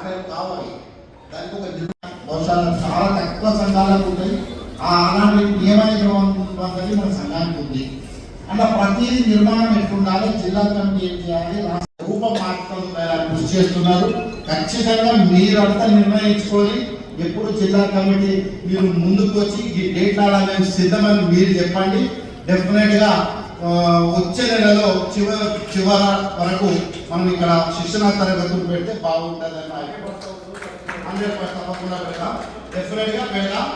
ఆదాయం కావాలి. దానికి ఒక బహుశా చాలా తక్కువ సంఘాలకు ఉంటాయి ఆ అలాంటి నియమానికి మన సంఘానికి ఉంది. అలా ప్రతి నిర్మాణం ఎట్లుండాలి జిల్లా కమిటీ ఏం చేయాలి? రూప మార్పులు కృషి చేస్తున్నారు. ఖచ్చితంగా మీరంతా నిర్ణయించుకొని ఎప్పుడు జిల్లా కమిటీ మీరు ముందుకు వచ్చి ఈ డేట్ అలా మేము సిద్ధమని మీరు చెప్పండి. డెఫినెట్గా వచ్చే నెలలో చివరి చివర వరకు మనం ఇక్కడ శిక్షణ తరగతులు పెడితే బాగుంటుందని హండ్రెడ్ పర్సెంట్ తప్పకుండా పెడతాం. డెఫినెట్గా పెడదాం